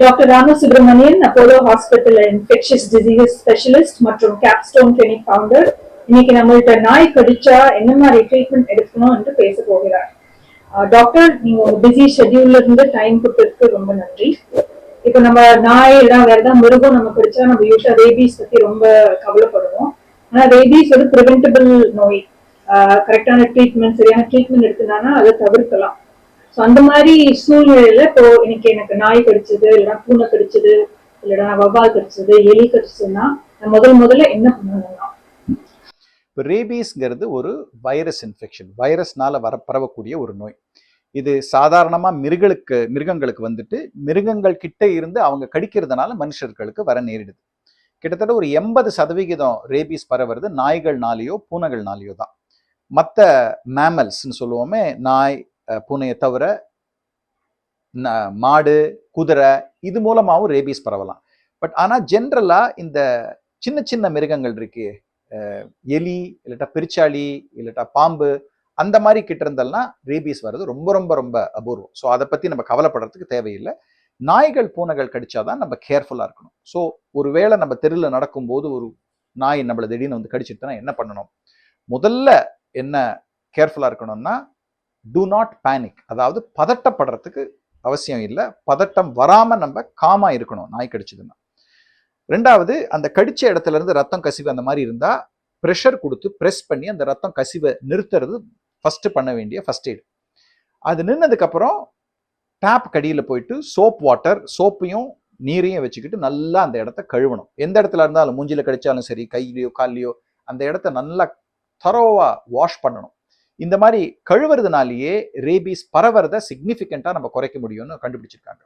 Doctor Ramasubramanian Apollo hospital infectious diseases specialist மற்றும் Capstone clinic founder இன்னைக்கு நம்மள்ட்ட நாய் கடிச்சா என்ன மாதிரி ட்ரீட்மெண்ட் எடுக்கணும் என்று பேச போகிறார். டாக்டர் நீங்க உங்க பிஸி ஷெட்யூல்ல இருந்து டைம் கொடுத்ததுக்கு ரொம்ப நன்றி. இப்போ நம்ம நாய் எல்லாம் வேற ஏதாவது மிருகம் நம்ம கடிச்சா நம்ம யூஸ்வலா ரேபீஸ் பத்தி ரொம்ப கவலைப்படுவோம். ஆனா ரேபீஸ் வந்து ப்ரிவென்டபிள் நோய். கரெக்டான ட்ரீட்மெண்ட் சரியான ட்ரீட்மெண்ட் எடுத்துனானா அதை தவிர்க்கலாம். ஸோ அந்த மாதிரி சூழ்நிலையில இப்போ இன்னைக்கு எனக்கு நாய் கடிச்சது இல்லைன்னா பூனை கடிச்சது இல்லைன்னா வவ்வால் கடிச்சது எலி கடிச்சதுன்னா நான் முதல் முதல்ல என்ன பண்ணணும்னா இப்போ ரேபீஸ்ங்கிறது ஒரு வைரஸ் இன்ஃபெக்ஷன். வைரஸ்னால வர பரவக்கூடிய ஒரு நோய். இது சாதாரணமாக மிருகளுக்கு மிருகங்களுக்கு வந்துட்டு மிருகங்கள் கிட்ட இருந்து அவங்க கடிக்கிறதுனால மனுஷர்களுக்கு வர நேரிடுது. கிட்டத்தட்ட ஒரு எண்பது சதவிகிதம் ரேபீஸ் பரவுறது நாய்கள்னாலேயோ பூனைகள்னாலேயோ தான். மற்ற மேமல்ஸ்னு சொல்லுவோமே நாய் பூனையை தவிர ந- மாடு குதிரை இது மூலமாகவும் ரேபீஸ் பரவலாம். பட் ஆனால் ஜென்ரலாக இந்த சின்ன சின்ன மிருகங்கள் இருக்கு எலி இல்லட்டா பெருச்சாளி இல்லட்டா பாம்பு அந்த மாதிரி கிட்ட இருந்தெல்லாம் ரேபீஸ் வர்றது ரொம்ப ரொம்ப ரொம்ப அபூர்வம். ஸோ அதை பற்றி நம்ம கவலைப்படுறதுக்கு தேவையில்லை. நாய்கள் பூனைகள் கடிச்சாதான் நம்ம கேர்ஃபுல்லாக இருக்கணும். ஸோ ஒரு வேளை நம்ம தெருவில் நடக்கும்போது ஒரு நாய் நம்மளை திடீர்னு வந்து கடிச்சிட்டுனா என்ன பண்ணணும்? முதல்ல என்ன கேர்ஃபுல்லாக இருக்கணும்னா டு நாட் பேனிக் அதாவது பதட்டப்படுறதுக்கு அவசியம் இல்லை. பதட்டம் வராமல் நம்ம காமாக இருக்கணும் நாய் கடிச்சதுன்னா. ரெண்டாவது அந்த கடிச்ச இடத்துல இருந்து ரத்தம் கசிவு அந்த மாதிரி இருந்தால் ப்ரெஷர் கொடுத்து ப்ரெஸ் பண்ணி அந்த ரத்தம் கசிவை நிறுத்துறது ஃபஸ்ட்டு பண்ண வேண்டிய ஃபஸ்ட் எய்ட் அது நின்னதுக்கப்புறம் டேப் கடியில் போயிட்டு சோப் வாட்டர் சோப்பையும் நீரையும் வச்சுக்கிட்டு நல்லா அந்த இடத்த கழுவணும். எந்த இடத்துல இருந்தாலும் மூஞ்சியில் கடித்தாலும் சரி கையிலையோ கால்லையோ அந்த இடத்த நல்லா தரோவாக வாஷ் பண்ணணும். இந்த மாதிரி கழுவுறதுனாலேயே ரேபீஸ் பரவறதை சிக்னிஃபிகண்ட்டாக நம்ம குறைக்க முடியும்னு கண்டுபிடிச்சிருக்காங்க.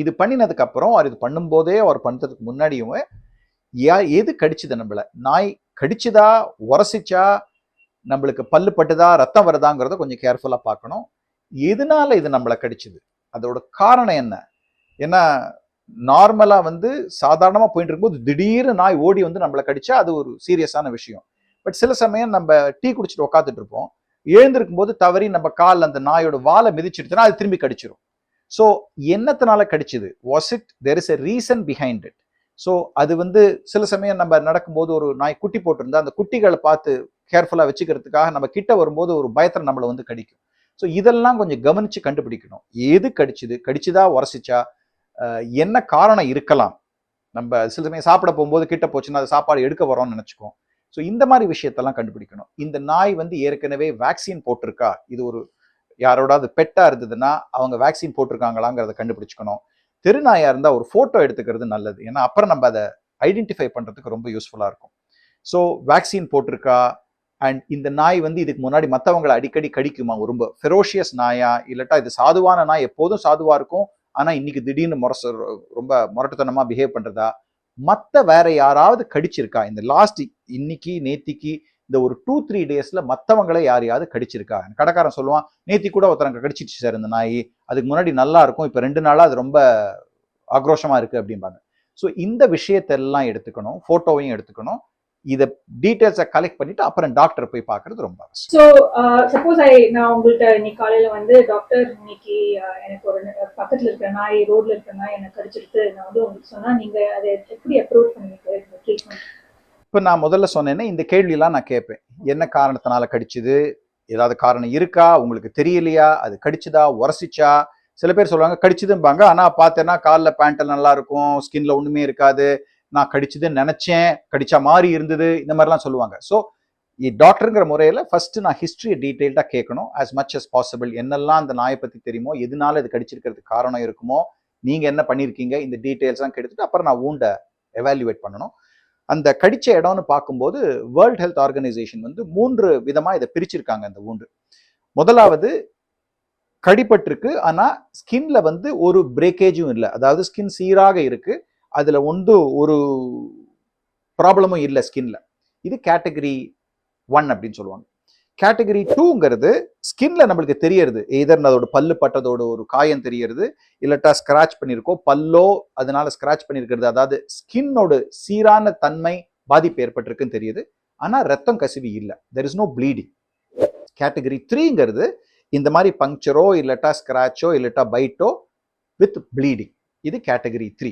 இது பண்ணினதுக்கு அப்புறம் அவர் இது பண்ணும்போதே அவர் பண்ணுறதுக்கு முன்னாடியும் எது கடிச்சுது நம்மள? நாய் கடிச்சுதா? உரசிச்சா? நம்மளுக்கு பல்லு பட்டுதா? ரத்தம் வருதாங்கிறத கொஞ்சம் கேர்ஃபுல்லாக பார்க்கணும். எதனால இது நம்மளை கடிச்சுது? அதோட காரணம் என்ன? ஏன்னா நார்மலாக வந்து சாதாரணமாக போயிட்டு இருக்கும்போது திடீர்னு நாய் ஓடி வந்து நம்மளை கடிச்சா அது ஒரு சீரியஸான விஷயம். பட் சில சமயம் நம்ம டீ குடிச்சிட்டு உட்காந்துட்டு இருப்போம். எழுந்திருக்கும் போது தவறி நம்ம கால் அந்த நாயோட வாலை மிதிச்சிருச்சுன்னா அது திரும்பி கடிச்சிரும். ஸோ என்னத்தினால கடிச்சுது? Was it there is a reason behind it so அது வந்து சில சமயம் நம்ம நடக்கும்போது ஒரு நாய் குட்டி போட்டிருந்தா அந்த குட்டிகளை பார்த்து கேர்ஃபுல்லாக வச்சுக்கிறதுக்காக நம்ம கிட்ட வரும்போது ஒரு பயத்தில் நம்மளை வந்து கடிக்கும். ஸோ இதெல்லாம் கொஞ்சம் கவனித்து கண்டுபிடிக்கணும். எது கடிச்சுது? கடிச்சுதா உரசிச்சா? என்ன காரணம் இருக்கலாம்? நம்ம சில சமயம் சாப்பிட போகும்போது கிட்ட போச்சுன்னா அது சாப்பாடு எடுக்க வரோம்னு நினச்சிக்கோம் ஸோ இந்த மாதிரி விஷயத்தெல்லாம் கண்டுபிடிக்கணும். இந்த நாய் வந்து ஏற்கனவே வேக்சின் போட்டிருக்கா? இது ஒரு யாரோடாவது பெட்டாக இருந்ததுன்னா அவங்க வேக்சின் போட்டிருக்காங்களாங்கிறத கண்டுபிடிச்சிக்கணும். தெருநாயாக இருந்தால் ஒரு ஃபோட்டோ எடுத்துக்கிறது நல்லது. ஏன்னா அப்புறம் நம்ம அதை ஐடென்டிஃபை பண்ணுறதுக்கு ரொம்ப யூஸ்ஃபுல்லாக இருக்கும். ஸோ வேக்சின் போட்டிருக்கா? அண்ட் இந்த நாய் வந்து இதுக்கு முன்னாடி மற்றவங்களை அடிக்கடி கடிக்குமா? ரொம்ப ஃபெரோஷியஸ் நாயா? இல்லட்டா இது சாதுவான நாய் எப்போதும் சாதுவாக இருக்கும். ஆனால் இன்னைக்கு திடீர்னு முரச ரொம்ப முரட்டுத்தனமாக பிஹேவ் பண்ணுறதா மற்ற வேற யாராவது கடிச்சிருக்கா? இந்த லாஸ்ட் இன்னைக்கு நேத்திக்கு இந்த ஒரு டூ த்ரீ டேஸ்ல மற்றவங்களே யாரையாவது கடிச்சிருக்கா? கடைக்காரன் சொல்லுவான் நேத்தி கூட ஒருத்தரங்க கடிச்சிச்சு சார் இந்த நாய். அதுக்கு முன்னாடி நல்லா இருக்கும். இப்போ ரெண்டு நாளாக அது ரொம்ப ஆக்ரோஷமா இருக்கு அப்படிம்பாங்க. ஸோ இந்த விஷயத்தெல்லாம் எடுத்துக்கணும் ஃபோட்டோவையும் எடுத்துக்கணும். இதை டீட்டெயில்ஸை கலெக்ட் பண்ணிட்டு அப்புறம் டாக்டர் போய் பார்க்கறது ரொம்ப அவசியம். ஸோ சப்போஸ் ஐ நான் உங்கள்கிட்ட இன்னைக்கு காலையில வந்து டாக்டர் இன்னைக்கு uh, எனக்கு ஒரு பக்கத்துல இருக்க நாய் ரோட்ல இருக்க நாய் எனக்கு கடிச்சிருக்கு நான் வந்து உங்களுக்கு சொன்னா நீங்க அதை எப்படி அப்ரோச் பண்ணுவீங்க? ட்ரீட்மெண்ட் இப்போ நான் முதல்ல சொன்னேன்னா இந்த கேள்வியெல்லாம் நான் கேட்பேன். என்ன காரணத்தினால கடிச்சுது? ஏதாவது காரணம் இருக்கா? உங்களுக்கு தெரியலையா? அது கடிச்சுதா? உரசிச்சா? சில பேர் சொல்லுவாங்க கடிச்சுதும்பாங்க. ஆனால் பார்த்தேன்னா காலில் பேண்ட்டில் நல்லா இருக்கும். ஸ்கின்ல ஒன்றுமே இருக்காது. நான் கடிச்சுதுன்னு நினச்சேன் கடிச்சா மாதிரி இருந்தது இந்த மாதிரிலாம் சொல்லுவாங்க. ஸோ டாக்டருங்கிற முறையில் ஃபர்ஸ்ட் நான் ஹிஸ்ட்ரியை டீட்டெயில்டாக கேட்கணும். ஆஸ் மச் அஸ் பாசிபிள் என்னெல்லாம் அந்த நாயை பற்றி தெரியுமோ எதனால இது கடிச்சிருக்கிறதுக்கு காரணம் இருக்குமோ நீங்கள் என்ன பண்ணியிருக்கீங்க இந்த டீட்டெயில்ஸ்லாம் கெடுத்துட்டு அப்புறம் நான் ஊண்டை எவாலுவேட் பண்ணணும். அந்த கடிச்ச இடம்னு பார்க்கும்போது வேர்ல்ட் ஹெல்த் ஆர்கனைசேஷன் வந்து மூன்று விதமாக இதை பிரிச்சிருக்காங்க அந்த ஊண்டு முதலாவது கடிபட்டிருக்கு ஆனால் ஸ்கின்ல வந்து ஒரு பிரேக்கேஜும் இல்லை. அதாவது ஸ்கின் சீராக இருக்குது அதில் வந்து ஒரு ப்ராப்ளமும் இல்லை ஸ்கின்ல. இது கேட்டகரி ஒன் அப்படின்னு சொல்லுவாங்க. கேட்டகரி டூங்கிறது ஸ்கின்ல நம்மளுக்கு தெரியறது. எதர் அதோட பல்லு பட்டதோட ஒரு காயம் தெரியறது. இல்லட்டா ஸ்க்ராச் பண்ணியிருக்கோ பல்லோ அதனால ஸ்க்ராச் பண்ணியிருக்கிறது அதாவது ஸ்கின்னோட சீரான தன்மை பாதிப்பு ஏற்பட்டிருக்குன்னு தெரியுது. ஆனால் ரத்தம் கசிவி இல்லை. There is no bleeding category த்ரீங்கிறது இந்த மாதிரி பங்க்சரோ இல்லட்டா ஸ்க்ராச்சோ இல்லட்டா பைட்டோ வித் ப்ளீடிங் இது கேட்டகரி த்ரீ.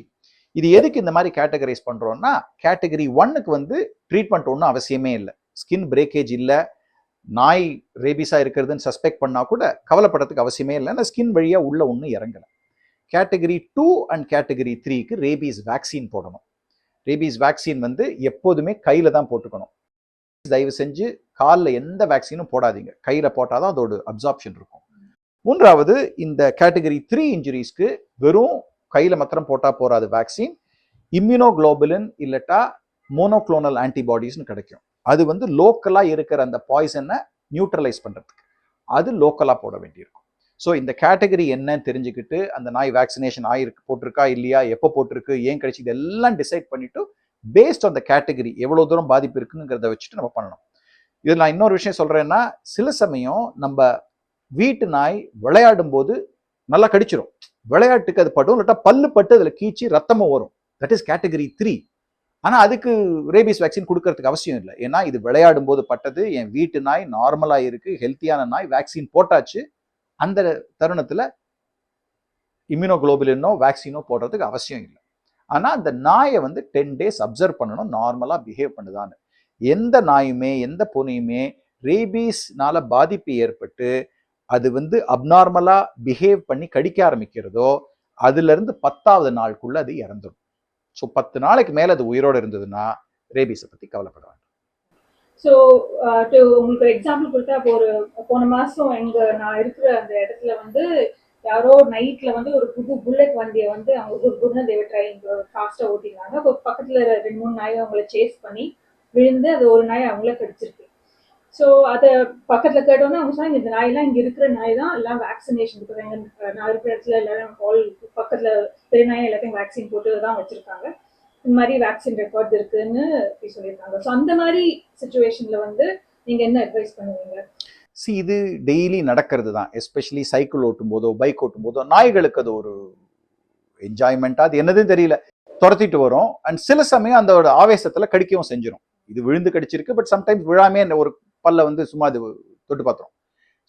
இது எதுக்கு இந்த மாதிரி கேட்டகரைஸ் பண்ணுறோன்னா கேட்டகரி ஒன்னுக்கு வந்து ட்ரீட்மெண்ட் ஒன்றும் அவசியமே இல்லை. ஸ்கின் பிரேக்கேஜ் இல்லை. நாய் ரேபீஸாக இருக்கிறதுன்னு சஸ்பெக்ட் பண்ணால் கூட கவலைப்படுறதுக்கு அவசியமே இல்லை. அந்த ஸ்கின் வழியாக உள்ளே ஒன்றும் இறங்கலை. கேட்டகரி டூ அண்ட் கேட்டகரி த்ரீக்கு ரேபீஸ் வேக்சின் போடணும். ரேபீஸ் வேக்சின் வந்து எப்போதுமே கையில் தான் போட்டுக்கணும். தயவு செஞ்சு காலில் எந்த வேக்சினும் போடாதீங்க. கையில் போட்டால் தான் அதோட அப்சார்ப்ஷன் இருக்கும். மூன்றாவது இந்த கேட்டகரி த்ரீ இன்ஜுரிஸ்க்கு வெறும் கையில் மாத்திரம் போட்டால் போகாது வேக்சின் இம்யூனோகுளோபுலின் இல்லட்டா மோனோக்ளோனல் ஆன்டிபாடிஸ்னு கிடைக்கும். அது வந்து லோக்கலாக இருக்கிற அந்த பாய்சனை நியூட்ரலைஸ் பண்ணுறதுக்கு அது லோக்கலாக போட வேண்டியிருக்கும். ஸோ இந்த கேட்டகரி என்னன்னு தெரிஞ்சுக்கிட்டு அந்த நாய் வேக்சினேஷன் ஆயிருக்கு போட்டிருக்கா இல்லையா எப்போ போட்டிருக்கு ஏன் கிடைச்சி இதெல்லாம் டிசைட் பண்ணிவிட்டு பேஸ்ட் ஆன் த கேட்டகரி எவ்வளோ தூரம் பாதிப்பு இருக்குங்கிறத வச்சுட்டு நம்ம பண்ணணும். இதில் நான் இன்னொரு விஷயம் சொல்கிறேன்னா சில சமயம் நம்ம வீட்டு நாய் விளையாடும் போது நல்லா கடிச்சிரும். விளையாட்டுக்கு அது படும் இல்லாட்டா பல்லு பட்டு அதில் கீச்சி ரத்தமும் வரும். தட் இஸ் கேட்டகரி த்ரீ ஆனால் அதுக்கு ரேபிஸ் வேக்சின் கொடுக்கறதுக்கு அவசியம் இல்லை. ஏன்னா இது விளையாடும் போது பட்டது என் வீட்டு நாய் நார்மலாக இருக்கு ஹெல்த்தியான நாய் வேக்சின் போட்டாச்சு. அந்த தருணத்தில் இம்யூனோகுளோபுலினோ வேக்சினோ போடுறதுக்கு அவசியம் இல்லை. ஆனால் அந்த நாயை வந்து டென் டேஸ் அப்சர்வ் பண்ணணும் நார்மலாக பிஹேவ் பண்ணுதான்னு. எந்த நாயுமே எந்த பூனையுமே ரேபீஸ்னால பாதிப்பு ஏற்பட்டு அது வந்து அப்நார்மலாக பிஹேவ் பண்ணி கடிக்க ஆரம்பிக்கிறதோ அதுலேருந்து பத்தாவது நாளுக்குள்ள அது இறந்துடும் ஸோ பத்து நாளைக்கு மேலே அது உயிரோடு இருந்ததுன்னா ரேபீஸை பற்றி கவலைப்பட வேண்டாம். ஸோ uh, உங்களுக்கு எக்ஸாம்பிள் கொடுத்தா இப்போ ஒரு போன மாதம் எங்கள் நான் இருக்கிற அந்த இடத்துல வந்து யாரோ நைட்டில் வந்து ஒரு புது புல்லட் வண்டியை வந்து அவங்க ஒரு குட்னு தேவ ட்ரைங் ஃபாஸ்ட்டாக ஓட்டிருந்தாங்க இப்போ பக்கத்தில் ரெண்டு மூணு நாய் அவங்கள சேஸ் பண்ணி விழுந்து அது ஒரு நாய் அவங்கள கடிச்சிருக்கு. ஸோ அதை பக்கத்தில் கேட்டோன்னா அவங்க சொன்னாங்க இந்த நாயெல்லாம் இங்கே இருக்கிற நாய் தான் எல்லாம் வேக்சினேஷன் இப்போ நான் இருக்கிற இடத்துல எல்லாரும் ஹால் பக்கத்தில் பெரிய நாயை எல்லாத்தையும் வேக்சின் போட்டு தான் வச்சுருக்காங்க. இந்த மாதிரி வேக்சின் ரெக்கார்ட் இருக்குன்னு இப்படி சொல்லியிருக்காங்க. ஸோ அந்த மாதிரி சுச்சுவேஷனில் வந்து நீங்கள் என்ன அட்வைஸ் பண்ணுவீங்க? சி இது டெய்லி நடக்கிறது தான். எஸ்பெஷலி சைக்கிள் ஓட்டும் போதோ பைக் ஓட்டும் போதோ நாய்களுக்கு அது ஒரு என்ஜாய்மெண்ட்டாக அது என்னதுன்னு தெரியல. துரத்திட்டு வரும். அண்ட் சில சமயம் அந்த ஆவேசத்தில் கடிக்கவும் செஞ்சிடும் இது விழுந்து கடிச்சிருக்கு பட் சம்டைம்ஸ் விழாமே அந்த ஒரு பல்ல வந்து சும்மா அது தொட்டு பார்த்துரும்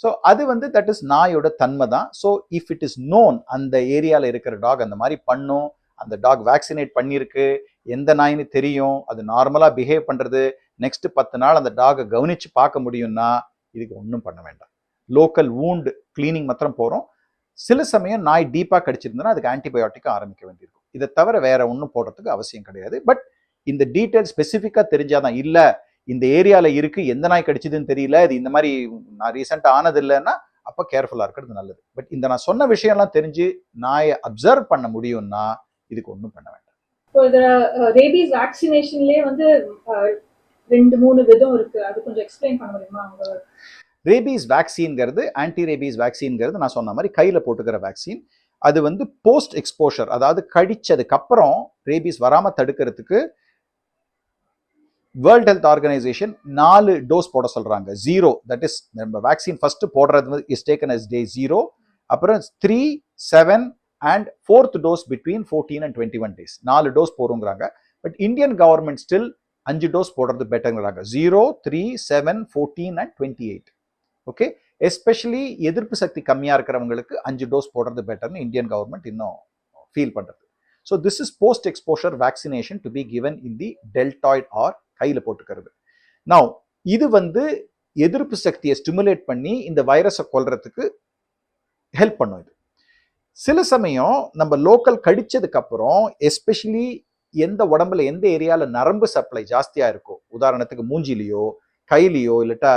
ஸோ அது வந்து தட் இஸ் நாயோட தன்மை தான். So if it is known அந்த ஏரியாவில் இருக்கிற டாக் அந்த மாதிரி பண்ணும். அந்த டாக் வேக்சினேட் பண்ணியிருக்கு. எந்த நாயின்னு தெரியும். அது நார்மலாக பிஹேவ் பண்ணுறது நெக்ஸ்ட் பத்து நாள் அந்த டாகை கவனித்து பார்க்க முடியும்னா இதுக்கு ஒன்றும் பண்ண வேண்டாம். லோக்கல் வூண்டு க்ளீனிங் மாத்திரம் போகிறோம் சில சமயம் நாய் டீப்பாக கடிச்சிருந்தனா அதுக்கு ஆன்டிபயோட்டிக் ஆரம்பிக்க வேண்டியிருக்கும். இதை தவிர வேற ஒன்றும் போடுறதுக்கு அவசியம் கிடையாது. பட் இந்த டீட்டெயில் ஸ்பெசிஃபிக்காக தெரிஞ்சாதான் இல்லை. இந்த ஏரியாவில் இருக்கு எந்த நாய் கடிச்சதுன்னு தெரியல இது இந்த மாதிரி நான் ரீசெண்டாக ஆனது இல்லைன்னா அப்போ கேர்ஃபுல்லாக இருக்கிறது நல்லது. பட் இந்த நான் சொன்ன விஷயம்லாம் தெரிஞ்சு நாயை அப்சர்வ் பண்ண முடியும்னா இதுக்கு ஒன்றும் பண்ண வேண்டாம். ரேபீஸ் வேக்சினேஷன்லயே வந்து ரெண்டு மூணு விதம் இருக்கு. அது கொஞ்சம் எக்ஸ்பிளைன் பண்ண முடியுமா அவங்க? ரேபீஸ் வேக்சின்ங்கிறது ஆன்டி ரேபீஸ் வேக்சின்ங்கிறது நான் சொன்ன மாதிரி கையில் போட்டுக்கிற வேக்சின் அது வந்து போஸ்ட் எக்ஸ்போஷர் அதாவது கடிச்சதுக்கு அப்புறம் ரேபீஸ் வராம தடுக்கிறதுக்கு வேர்ல்ட் ஹெல்த் ஆர்கனைசேஷன் நாலு டோஸ் போட சொல்கிறாங்க ஜீரோ தட் இஸ் நம்ம வேக்சின் ஃபஸ்ட்டு போடுறது is taken as day zero அப்புறம் three seven and fourth dose between fourteen and twenty one days நாலு டோஸ் போடுங்கிறாங்க. பட் இந்தியன் கவர்மெண்ட் ஸ்டில் அஞ்சு டோஸ் போடுறது பெட்டர்ங்கிறாங்க zero three seven fourteen and twenty eight okay especially எதிர்ப்பு சக்தி கம்மியாக இருக்கிறவங்களுக்கு அஞ்சு டோஸ் போடுறது பெட்டர்னு இந்தியன் கவர்மெண்ட் இன்னும் ஃபீல் பண்ணுறது so this is post exposure vaccination to be given in the deltoid or கையில் போட்டுக்கிறது. நான் இது வந்து எதிர்ப்பு சக்தியை ஸ்டிமுலேட் பண்ணி இந்த வைரஸை கொல்றதுக்கு ஹெல்ப் பண்ணும் இது. சில சமயம் நம்ம லோக்கல் கடிச்சதுக்கு அப்புறம் எஸ்பெஷலி எந்த உடம்புல எந்த ஏரியாவில் நரம்பு சப்ளை ஜாஸ்தியாக இருக்கோ உதாரணத்துக்கு மூஞ்சிலேயோ கையிலையோ இல்லட்டா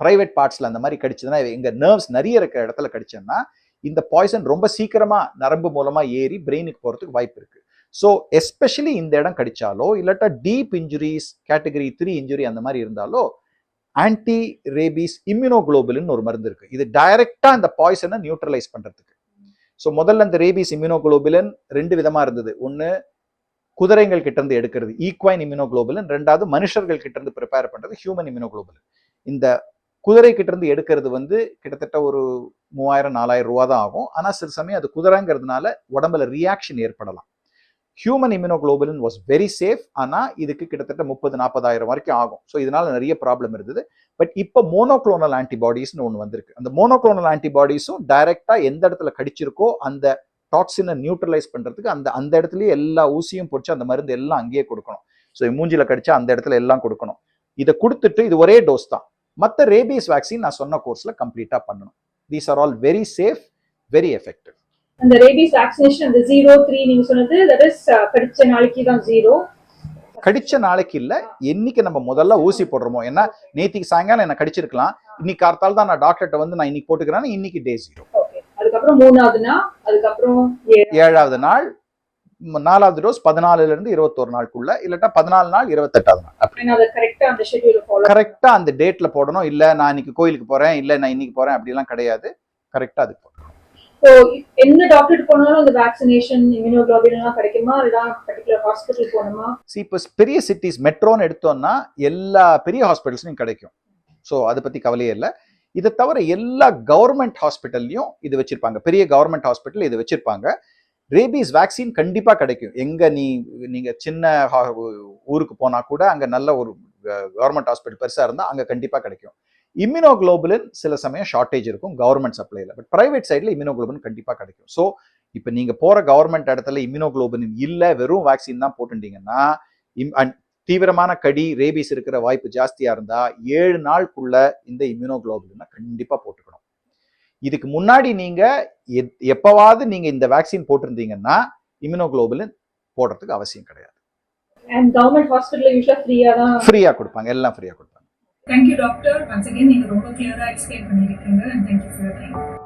பிரைவேட் பார்ட்ஸில் அந்த மாதிரி கடிச்சதுன்னா எங்கள் நர்வ்ஸ் நிறைய இருக்கிற இடத்துல கடிச்சோம்னா இந்த பாய்சன் ரொம்ப சீக்கிரமாக நரம்பு மூலமாக ஏறி பிரெயினுக்கு போகிறதுக்கு வாய்ப்பு இருக்குது ஸோ எஸ்பெஷலி இந்த இடம் கடிச்சாலோ இல்லாட்டா deep injuries category three injury அந்த மாதிரி இருந்தாலோ ஆன்டி ரேபீஸ் இம்யூனோகுளோபுலின் ஒரு மருந்து இருக்கு. இது டைரக்டா இந்த பாய்சனை நியூட்ரலைஸ் பண்றதுக்கு. ஸோ முதல்ல இந்த ரேபீஸ் இம்யூனோகுளோபுலின் ரெண்டு விதமா இருந்தது. ஒன்று குதிரைகள் கிட்ட இருந்து எடுக்கிறது ஈக்வைன் இம்யூனோகுளோபுலின் ரெண்டாவது மனுஷர்கள் கிட்ட இருந்து ப்ரிப்பேர் பண்றது ஹியூமன் இம்யூனோகுளோபுலின் இந்த குதிரை கிட்ட இருந்து எடுக்கிறது வந்து கிட்டத்தட்ட ஒரு மூவாயிரம் நாலாயிரம் ரூபா தான் ஆகும். ஆனால் சில சமயம் அது குதிரைங்கிறதுனால உடம்புல ரியாக்ஷன் ஏற்படலாம். Human immunoglobulin was very safe ஆனால் இதுக்கு கிட்டத்தட்ட முப்பது நாற்பதாயிரம் வரைக்கும் ஆகும். ஸோ இதனால நிறைய ப்ராப்ளம் இருந்தது. பட் இப்போ மோனோக்ளோனல் ஆன்டிபாடிஸ்னு ஒன்று வந்திருக்கு. அந்த மோனோக்ளோனல் ஆன்டிபாடிஸும் டைரெக்டாக எந்த இடத்துல கடிச்சிருக்கோ அந்த டாக்ஸினை நியூட்ரலைஸ் பண்ணுறதுக்கு அந்த அந்த இடத்துலயே எல்லா ஊசியும் போச்சு அந்த மருந்து எல்லாம் அங்கேயே கொடுக்கணும். ஸோ மூஞ்சியில் கடிச்சா அந்த இடத்துல எல்லாம் கொடுக்கணும். இதை கொடுத்துட்டு இது ஒரே டோஸ் தான். மற்ற ரேபீஸ் வேக்சின் நான் சொன்ன கோர்ஸில் கம்ப்ளீட்டாக பண்ணணும். These are all very safe very effective அந்த ரேபிஸ் வேக்சினேஷன் அந்த ஜீரோ த்ரீ நீங்க சொன்னது தட் இஸ் கடிச்ச நாளைக்கு தான் ஜீரோ கடிச்ச நாளைக்கு இல்ல என்னைக்கு நம்ம முதல்ல ஊசி போடுறோமோ ஏன்னா நேத்திக்கு சாயங்காலம் என்ன கடிச்சிருக்கலாம். இன்னைக்கு கார்த்தால் தான் நான் டாக்டர்கிட்ட வந்து நான் இன்னைக்கு போட்டுக்கிறேன் இன்னைக்கு டே ஜீரோ அதுக்கப்புறம் மூணாவதுனா அதுக்கப்புறம் ஏழு. ஏழாவது நாள் நாலாவது டோஸ் பதினாலுல இருந்து இருபத்தோரு நாளுக்குள்ள இல்லட்டா பதினாலு நாள் இருபத்தெட்டாவது நாள். கரெக்டா அந்த டேட்ல போடணும். இல்ல நான் இன்னைக்கு கோயிலுக்கு போறேன் இல்ல நான் இன்னைக்கு போறேன் அப்படிலாம் கிடையாது. கரெக்டா அது போடணும். ஸோ என்ன டாக்டர் போனாலும் அந்த வேக்சினேஷன் இம்யூனோகுளோபின்லாம் கிடைக்குமா? இல்லைனா பர்டிகுலர் ஹாஸ்பிட்டல் போகணுமா? சி இப்போ பெரிய சிட்டிஸ் மெட்ரோன்னு எடுத்தோம்னா எல்லா பெரிய ஹாஸ்பிட்டல்ஸ்லையும் கிடைக்கும். ஸோ அதை பத்தி கவலையே இல்லை. இதை தவிர எல்லா கவர்மெண்ட் ஹாஸ்பிட்டல்லையும் இது வச்சிருப்பாங்க. பெரிய கவர்மெண்ட் ஹாஸ்பிட்டல் இது வச்சிருப்பாங்க. ரேபீஸ் வேக்சின் கண்டிப்பா கிடைக்கும். எங்க நீ நீங்க சின்ன ஊருக்கு போனா கூட அங்க நல்ல ஒரு கவர்மெண்ட் ஹாஸ்பிட்டல் பெருசா இருந்தா அங்க கண்டிப்பா கிடைக்கும். இம்யூனோகுளோபுலின் சில சமயம் ஷார்ட்டேஜ் இருக்கும் கவர்மெண்ட் சப்ளைல பட் பிரைவேட் சைடில் இம்யூனோகுளோபின் கண்டிப்பா கிடைக்கும். ஸோ இப்போ நீங்க போற கவர்மெண்ட் இடத்துல இம்யூனோகுளோபின் இல்ல வெறும் வேக்சின் தான் போட்டுட்டீங்கன்னா இம்- and தீவிரமான கடி ரேபீஸ் இருக்கிற வாய்ப்பு ஜாஸ்தியா இருந்தா ஏழு நாளுக்குள்ள இந்த இம்யூனோகுளோபுலினை கண்டிப்பா போட்டுக்கணும். இதுக்கு முன்னாடி நீங்க எத்- எப்பவாவது நீங்க இந்த வேக்சின் போட்டிருந்தீங்கன்னா இம்யூனோகுளோபுலின் போடுறதுக்கு அவசியம் கிடையாது. அண்ட் கவர்மெண்ட் ஹாஸ்பிட்டல் யூஸ்வலா ஃப்ரீயா தான் ஃப்ரீயா கொடுப்பாங்க எல்லாம் ஃப்ரீயா கொடுப்பாங்க. தேங்க்யூ டாக்டர் ஒன்ஸ் அகேன் நீங்கள் ரொம்ப கிளியராக எக்ஸ்பிளைன் பண்ணியிருக்கீங்க அண்ட் தேங்க்யூ ஃபார் டைம்